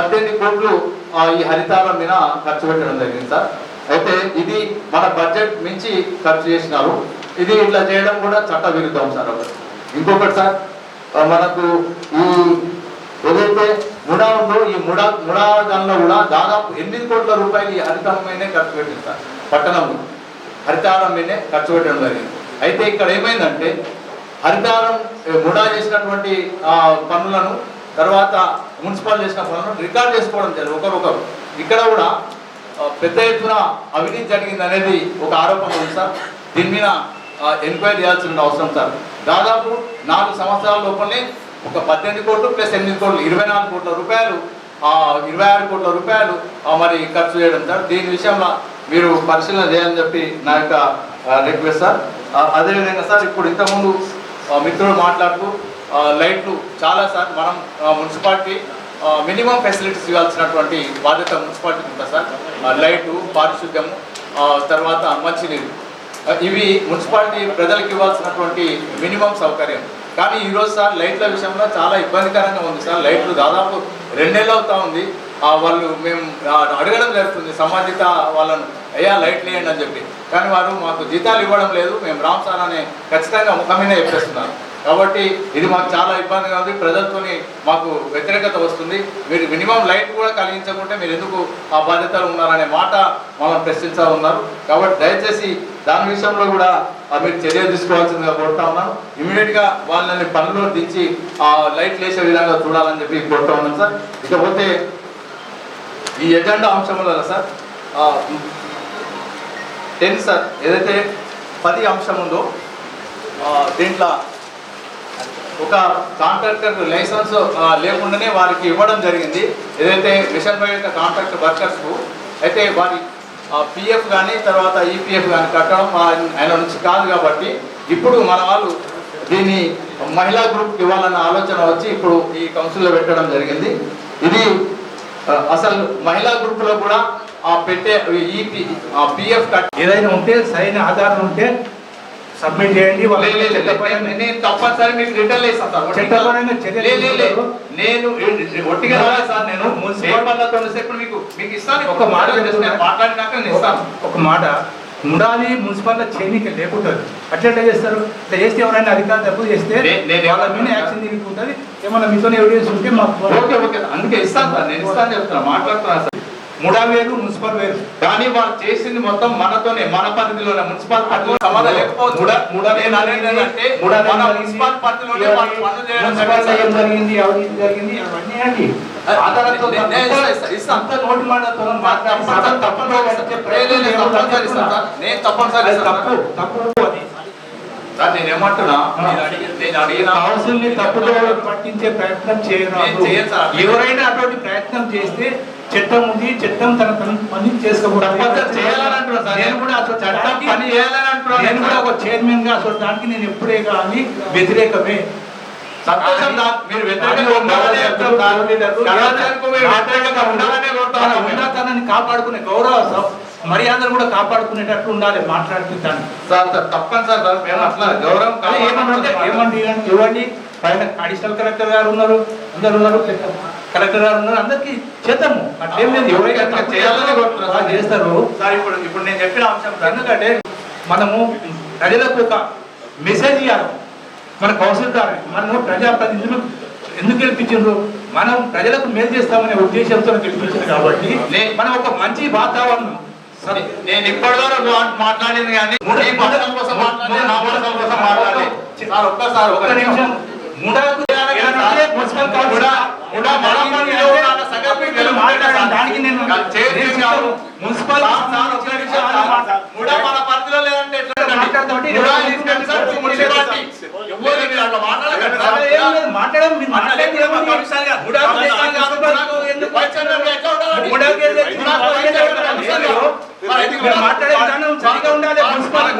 పద్దెనిమిది కోట్లు ఈ హరితారం మీద ఖర్చు పెట్టడం జరిగింది సార్. అయితే ఇది మన బడ్జెట్ మించి ఖర్చు చేసినారు. ఇది ఇట్లా చేయడం కూడా చట్ట విరుద్ధం సార్ ఒకటి. ఇంకొకటి సార్ మనకు ఈ ఏదైతే ముడా ఉందో ఈ ముడా ముడా దానిలో కూడా దాదాపు ఎనిమిది కోట్ల రూపాయలు ఈ హరితారం మీదనే ఖర్చు పెట్టింది సార్ పట్టణంలో హరితారం మీదనే ఖర్చు పెట్టడం జరిగింది. అయితే ఇక్కడ ఏమైందంటే హరితారం ముడా చేసినటువంటి పనులను తర్వాత మున్సిపల్ చేసిన పనులను రికార్డ్ చేసుకోవడం జరిగింది. ఒకరొకరు. ఇక్కడ కూడా పెద్ద ఎత్తున అవినీతి జరిగింది అనేది ఒక ఆరోపణ ఉంది సార్. దీని మీద ఎంక్వైరీ చేయాల్సిన అవసరం సార్. దాదాపు నాలుగు సంవత్సరాల లోపలనే ఒక పద్దెనిమిది కోట్లు ప్లస్ ఎనిమిది కోట్లు ఇరవై నాలుగు కోట్ల రూపాయలు ఇరవై ఆరు కోట్ల రూపాయలు మరి ఖర్చు చేయడం సార్. దీని విషయంలో మీరు పరిశీలన చేయాలని చెప్పి నా యొక్క రిక్వెస్ట్ సార్. అదేవిధంగా సార్ ఇప్పుడు ఇంతకుముందు మిత్రుడు మిత్రులు మాట్లాడుతూ లైట్లు చాలా సార్ మనం మున్సిపాలిటీ మినిమం ఫెసిలిటీస్ ఇవ్వాల్సినటువంటి బాధ్యత మున్సిపాలిటీకి ఉంటుంది సార్. లైట్లు లైటు తర్వాత మంచినీరు. ఇవి మున్సిపాలిటీ ప్రజలకు ఇవ్వాల్సినటువంటి మినిమం సౌకర్యం. కానీ ఈరోజు సార్ లైట్ల విషయంలో చాలా ఇబ్బందికరంగా ఉంది సార్. లైట్లు దాదాపు రెండేళ్ళు అవుతా ఉంది. వాళ్ళు మేము అడగడం జరుగుతుంది సంబంధిత వాళ్ళను అయ్యా లైట్లు వేయండి అని చెప్పి. కానీ వారు మాకు జీతాలు ఇవ్వడం లేదు. మేము రామ్ సార్ అనే ఖచ్చితంగా ముఖమైన చెప్పేస్తున్నారు. కాబట్టి ఇది మాకు చాలా ఇబ్బందిగా ఉంది ప్రజలతోని మాకు వ్యతిరేకత వస్తుంది. మీరు మినిమం లైట్ కూడా కలిగించకుంటే మీరు ఎందుకు ఆ బాధ్యతలు ఉన్నారనే మాట మమ్మల్ని ప్రశ్నించాలన్నారు కాబట్టి దయచేసి దాని విషయంలో కూడా మీరు చర్య తీసుకోవాల్సిందిగా కోరుతా ఉన్నాను. ఇమీడియట్గా వాళ్ళని పనిలో దించి ఆ లైట్ వేసే విధంగా చూడాలని చెప్పి కోరుతా ఉన్నాను సార్. ఇకపోతే ఈ ఎజెండా అంశంలో సార్ టెన్ సార్ ఏదైతే పది అంశం ఉందో దీంట్లో ఒక కాంట్రాక్టర్ లైసెన్స్ లేకుండానే వారికి ఇవ్వడం జరిగింది. ఏదైతే మిషన్ బై యొక్క కాంట్రాక్ట్ వర్కర్స్కు అయితే వారి పిఎఫ్ కానీ తర్వాత ఈపీఎఫ్ కానీ కట్టడం ఆయన- నుంచి కాదు కాబట్టి ఇప్పుడు మన వాళ్ళు దీన్ని మహిళా గ్రూప్కి ఇవ్వాలన్న ఆలోచన వచ్చి ఇప్పుడు ఈ కౌన్సిల్లో పెట్టడం జరిగింది. ఇది అసలు మహిళా గ్రూపులో కూడా ఆ పెట్టే ఈపీ పిఎఫ్ కట్ ఏదైనా ఉంటే సరైన ఆధారం ఉంటే సబ్మిట్ చేయండి నేను- తప్పనిసరి మీకు రిటర్న్ ఇస్తాను సార్. నేను ఒట్టిగా రాలేదు సార్ నేను. ఇప్పుడు మీకు మీకు ఇస్తాను ఒక మాట మాట్లాడినాక నేను ఇస్తాను. ఒక మాట. ఉండాలి మున్సిపల్ చేయనీకి లేకుంటుంది. అట్లా చేస్తారు? ఇట్లా చేస్తే ఎవరైనా అధికారులు తప్పు చేస్తే వాళ్ళ మీద? యాక్షన్ తీసుకుంటుంది. ఏమన్నా మీతో ఎవిడెన్స్ ఉంటే మాకు ఓకే ఓకే. అందుకే ఇస్తాను సార్ నేను ఇస్తాను చెప్తున్నా. మాట్లాడుతున్నా సార్. ముడా వేరు మున్సిపల్ వేరు కానీ వాళ్ళు చేసింది మొత్తం మనతోనే మన పరిధిలోనే మున్సిపల్ పరిధిలో పరిధిలోనే వాళ్ళు పనులు చేయడం జరిగింది అవినీతి జరిగింది అవన్నీ అండి కౌన్సిల్ని తప్పుదో పట్టించే ప్రయత్నం చేయను. ఎవరైనా అటువంటి ప్రయత్నం చేస్తే చట్టం ఉంది చట్టం తన తన పని చేసుకోకూడదు. చేయాలని సార్. నేను కూడా అసలు చట్టం చట్టానికి పని చేయాలని అంటున్నాను నేను కూడా ఒక చైర్మన్గా అసలు దానికి నేను ఎప్పుడే కానీ వ్యతిరేకమే. సంతోషం. మీరు వ్యతిరేకంగా ఉండాలనే వ్యతిరేకంగా ఉండాలనే కాపాడుకునే గౌరవ మర్యాదను కూడా కాపాడుకునేటట్టు ఉండాలి మాట్లాడుకుంటాను. సార్ సార్ తప్పనిసరి సార్. మేము అట్లా గౌరవం ఏమన్నా ఏమండి ఇవ్వండి, ఇవ్వండి. పైన అడిషనల్ కలెక్టర్ గారు ఉన్నారు అందరు ఉన్నారు. కలెక్టర్ గారు ఉన్నారు. అందరికి చేద్దాము. ఎవరైనా చేయాలని. వాళ్ళు చేస్తారు. సార్ ఇప్పుడు ఇప్పుడు నేను చెప్పిన అంశం. ఎందుకంటే మనము ప్రజలకు ఒక మెసేజ్ ఇవ్వాలి మన కౌన్సిల్ ద్వారా మనము ప్రజాప్రతినిధులు ఎందుకు గెలిపించారు? మనం ప్రజలకు మేలు చేస్తామనే ఉద్దేశంతో గెలిపించారు కాబట్టి మనం ఒక మంచి వాతావరణం. నేను ఇప్పటివరకు మాట్లాడింది కానీ మీ పథకం కోసం మాట్లాడి నా పథకం కోసం మాట్లాడి. సార్ ఒక్కసారి ఒక్క నిమిషం. మున్సిపల్ కౌన్సిల్ దానికి నేను మున్సిపల్ మన పరిధిలో లేదంటే మాట్లాడడం మాట్లాడే విధానం సరిగా ఉండాలి. మున్సిపల్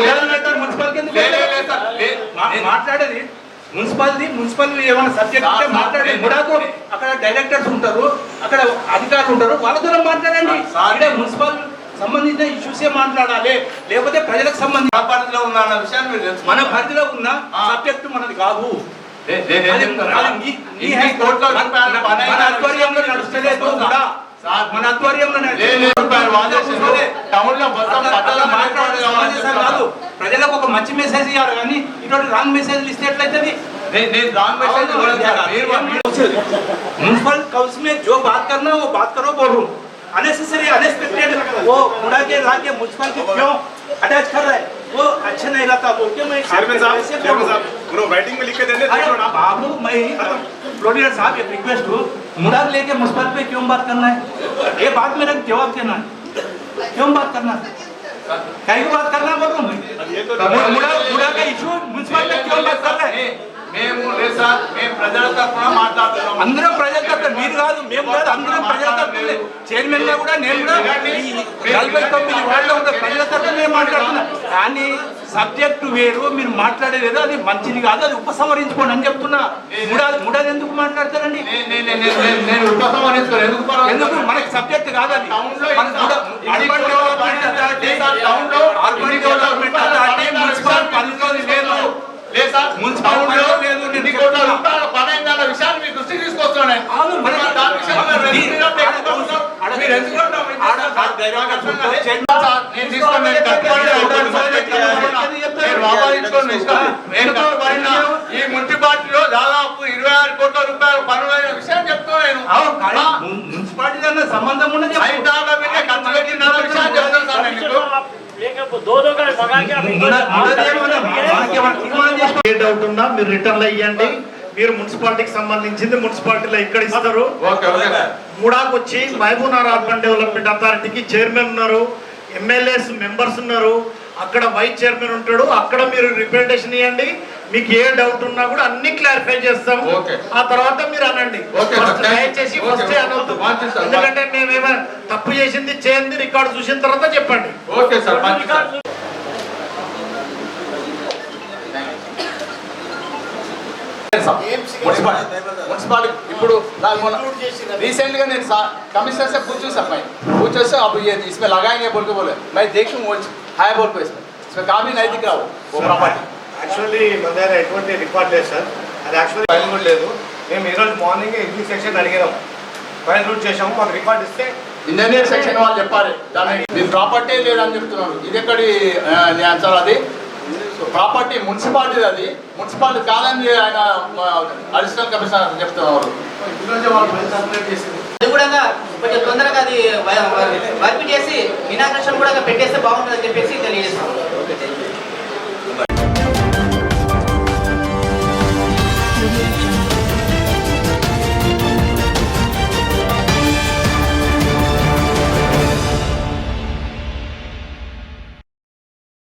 మున్సిపల్ కింద మాట్లాడేది మున్సిపాలిటీ మున్సిపల్ ఏమైనా సబ్జెక్ట్ ఉంటే మాట్లాడండి. ముడాకు అక్కడ డైరెక్టర్స్ ఉంటారు అక్కడ అధికారులు ఉంటారు వాళ్ళతో మాట్లాడండి. సార్, ఇక్కడ మున్సిపల్ సంబంధించిన ఇష్యూసే మాట్లాడాలి లేకపోతే ప్రజలకు సంబంధించి మన పరిధిలో ఉన్న అన్న విషయాన్ని. మన పరిధిలో ఉన్న. సబ్జెక్ట్ మనది కాదు. నడుస్తలేదు. కూడా. మన ఆధ్వర్యంలో లేదు, లేదు, రూపాయలు వాళ్ళు చేసిండ్రు. టౌన్ లో మొత్తం పట్టణ మాట్లాడే సమావేశం కాదు ప్రజలకు ఒక మంచి మెసేజ్ ఇవ్వాలి కానీ ఇటువంటి రాంగ్ మెసేజ్లు ఇస్తే ఎట్లయితుంది నేను నేను రాంగ్ మెసేజ్ ఇవ్వలేదు సార్. మీరు మీరు- म्यूनसिपल काउंसिल में जो बात करना है वो बात करो बोल रहा हूँ अननेसेसरी अनएक्सपेक्टेड वो उड़ा के ला के म्यूनसिपल को क्यों अटैच कर रहा है वो अच्छा नहीं लगता बोल के मैं चेयरमैन साहब ऐसे बोल चेयरमैन रहा हूँ। साहब ब्रो राइटिंग में लिख के देने अरे देखो ना बाबू मैं प्रोड्यूसर साहब एक रिक्वेस्ट हूँ मुराद लेके म्यूनसिपल पे क्यों बात करना है ये बात मेरा जवाब देना है क्यों बात करना है कहीं को बात करना बोल रहा हूँ मैं ये तो मुड़ा मुड़ा का इशू म्यूनसिपल में क्यों बात कर रहा है మేము లేదు సార్ మేము ప్రజల తరఫున మాట్లాడుతున్నాం అందరం ప్రజల తరపున మీరు కాదు మేము కాదు అందరం ప్రజల తరపున చైర్మన్ గా కూడా నేను కూడా ఈ నలభై తొమ్మిది వార్డులో ఉన్న ప్రజల తరపున నేను మాట్లాడుతున్నా? కానీ సబ్జెక్టు వేరు మీరు మాట్లాడేది అది మంచిది కాదు అది ఉపసంహరించుకోండి అని చెప్తున్నా. ముడాది ముడాది ఎందుకు మాట్లాడతారండి? నేను- ఉపసంహరించుకోను. ఎందుకు మనకి సబ్జెక్ట్ కాదు అది. టౌన్లో మన ఇంత- ముడా- ఇన్ని అర్బన్ కోట్ల డెవలప్మెంట్ రూపాయలు అథారిటీ సార్, టౌన్లో అర్బన్ ఇన్ని కోట్ల డెవలప్మెంట్ రూపాయలు అథారిటీ పని మున్సిపల్ అయిందన్న పరిధిలో విషయం లేదు. లేదు. సార్ మున్సిపల్ టౌన్లో పరిధిలో లేదు నేను ఇన్ని కోట్ల చెప్తున్నా. రూపాయల పని అయిందన్న విషయాన్ని మీ దృష్టికి తీసుకొస్తున్నాను ఈ మున్సిపాలిటీలో దాదాపు ఇరవై ఆరు కోట్ల రూపాయల పనులైన విషయం చెప్తున్నా నేను. మున్సిపాలిటీ సంబంధం ఉన్నది మీరు రిటర్న్ ఇవ్వండి మీరు మున్సిపాలిటీకి సంబంధించింది మున్సిపాలిటీలో ఇక్కడ ఇస్తారు. మూడాకు వచ్చి మహబూబ్నగర్ అర్బన్ డెవలప్మెంట్ అథారిటీకి చైర్మన్ ఉన్నారు. ఎమ్మెల్యేస్ మెంబర్స్ ఉన్నారు. అక్కడ వైస్ చైర్మన్ ఉంటాడు అక్కడ మీరు రిప్రజెంటేషన్ ఇవ్వండి మీకు ఏ డౌట్ ఉన్నా కూడా అన్ని క్లారిఫై చేస్తాం ఓకే. ఆ తర్వాత మీరు అనండి ఓకే సార్. First దయచేసి ఓకే. ఫస్ట్ అనొద్దు మంచిది సార్. ఎందుకంటే మేము ఏమైనా తప్పు చేసింది చేయండి రికార్డు చూసిన తర్వాత చెప్పండి ఓకే సార్ మంచిది సార్ మున్సిపాలిటీ మున్సిపాలిటీ ఇప్పుడు నాకు మొన్న रिसेंट గా నేను कमिश्नर से पूछ चुका मैं पूछ से अब ये इसमें लगाएंगे बोल के बोले मैं देखूँ वो హాయ్ కోల్పోయి సార్ సో కాపీ నైతికి రావు ఓ ప్రాపర్టీ యాక్చువల్లీ మన దగ్గర ఎటువంటి రికార్డ్ లేదు సార్ అది యాక్చువల్లీ ఫైన్ కూడా లేదు. మేము ఈరోజు మార్నింగ్ ఎగ్జిట్ సెక్షన్ అడిగినాం ఫైన్ రూట్ చేసాము మాకు రికార్డ్ ఇస్తే ఇంజనీర్ సెక్షన్ వాళ్ళు చెప్పాలి. దాని మీ ప్రాపర్టీ లేదని చెప్తున్నాను ఇది ఎక్కడి ఆన్సర్ అది? ప్రాపర్టీ మున్సిపాలిటీ అది. మున్సిపాలిటీ కాదని ఆయన అడిషనల్ కమిషనర్ చెప్తున్నారు. కూడా కొంచెం తొందరగా అది వర్క్ చేసి ఇనాగ్రేషన్ కూడా పెట్టేస్తే బాగుంటుంది అని చెప్పేసి తెలియజేస్తాం.